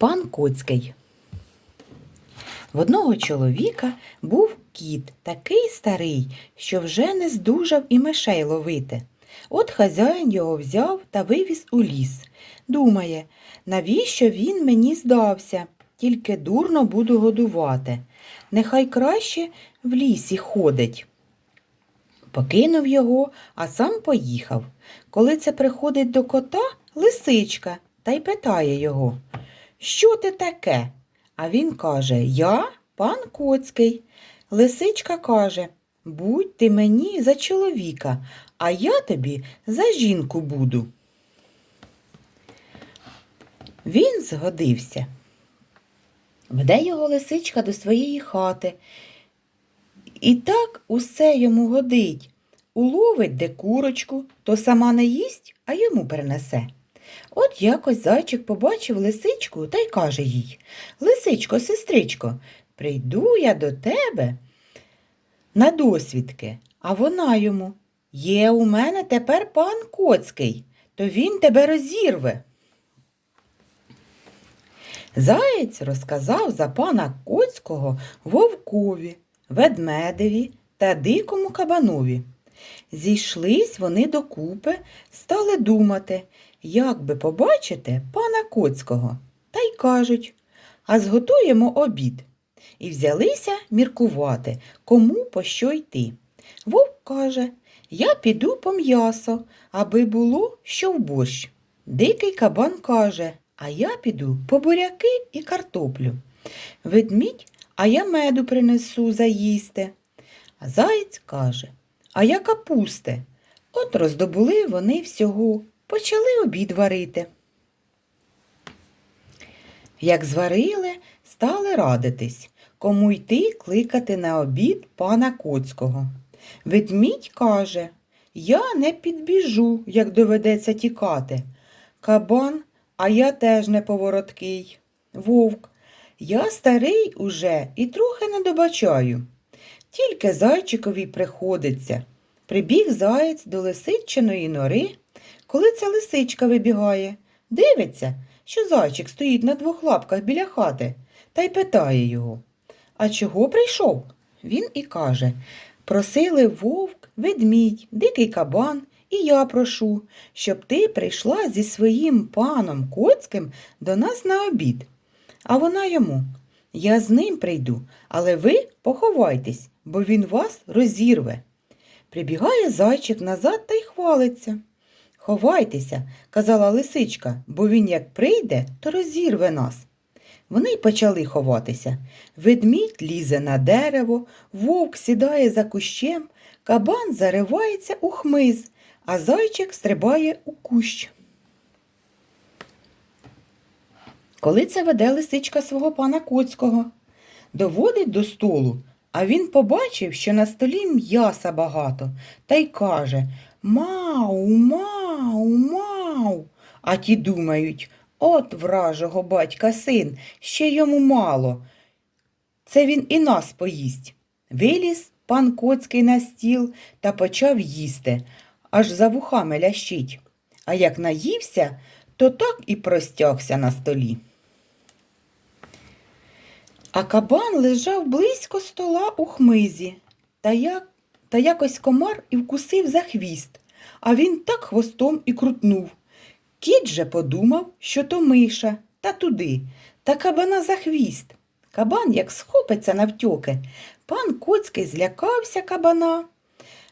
Пан Коцький. В одного чоловіка був кіт, такий старий, що вже не здужав і мишей ловити. От хазяїн його взяв та вивіз у ліс. Думає, навіщо він мені здався? Тільки дурно буду годувати. Нехай краще в лісі ходить. Покинув його, а сам поїхав. Коли це приходить до кота лисичка та й питає його, що ти таке? А він каже, я пан Коцький. Лисичка каже, будь ти мені за чоловіка, а я тобі за жінку буду. Він згодився. Веде його лисичка до своєї хати. І так усе йому годить. Уловить де курочку, то сама не їсть, а йому перенесе. От якось зайчик побачив лисичку та й каже їй Лисичко, сестричко, прийду я до тебе на досвідки, а вона йому Є у мене тепер пан Коцький, то він тебе розірве. Заєць розказав за пана Коцького вовкові, ведмедеві та дикому кабанові. Зійшлись вони докупи, стали думати, як би побачити пана Коцького, та й кажуть, а зготуємо обід. І взялися міркувати, кому по що йти. Вовк каже, я піду по м'ясо, аби було що в борщ. Дикий кабан каже, а я піду по буряки і картоплю. Ведмідь, а я меду принесу заїсти. А заєць каже, а я капусти. От роздобули вони всього, почали обід варити. Як зварили, стали радитись, кому йти кликати на обід пана Коцького. Ведмідь каже, я не підбіжу, як доведеться тікати. Кабан, а я теж не повороткий. Вовк, я старий уже і трохи не добачаю. Тільки зайчикові приходиться. Прибіг заєць до лисичиної нори, коли ця лисичка вибігає, дивиться, що зайчик стоїть на двох лапках біля хати, та й питає його А чого прийшов? Він і каже Просили вовк, ведмідь, дикий кабан, і я прошу, щоб ти прийшла зі своїм паном Коцьким до нас на обід. А вона йому Я з ним прийду, але ви поховайтесь, бо він вас розірве. Прибігає зайчик назад та й хвалиться. Ховайтеся, казала лисичка, бо він як прийде, то розірве нас. Вони й почали ховатися. Ведмідь лізе на дерево, вовк сідає за кущем, кабан заривається у хмиз, а зайчик стрибає у кущ. Коли це веде лисичка свого пана Коцького, доводить до столу, а він побачив, що на столі м'яса багато, та й каже Мау, мау, мау. А ті думають, от вражого батька син, ще йому мало. Це він і нас поїсть. Виліз пан Коцький на стіл та почав їсти, аж за вухами лящить. А як наївся, то так і простягся на столі. А кабан лежав близько стола у хмизі, та, як, та якось комар і вкусив за хвіст, а він так хвостом і крутнув. Кіт же подумав, що то миша, та туди, та кабана за хвіст. Кабан, як схопиться навтьоки, пан Коцький злякався кабана,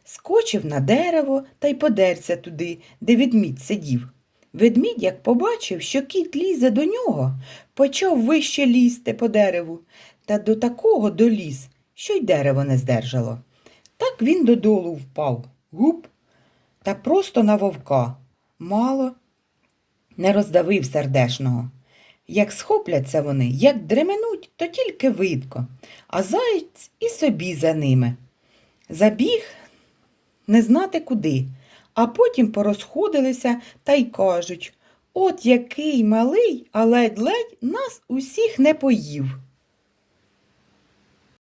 скочив на дерево та й подерся туди, де ведмідь сидів. Ведмідь, як побачив, що кіт лізе до нього, почав вище лізти по дереву, та до такого доліз, що й дерево не здержало. Так він додолу впав, гуп, та просто на вовка. Мало не роздавив сердешного. Як схопляться вони, як дременуть, то тільки видко, а заєць і собі за ними. Забіг не знати куди, а потім порозходилися та й кажуть От який малий, а ледь-ледь нас усіх не поїв.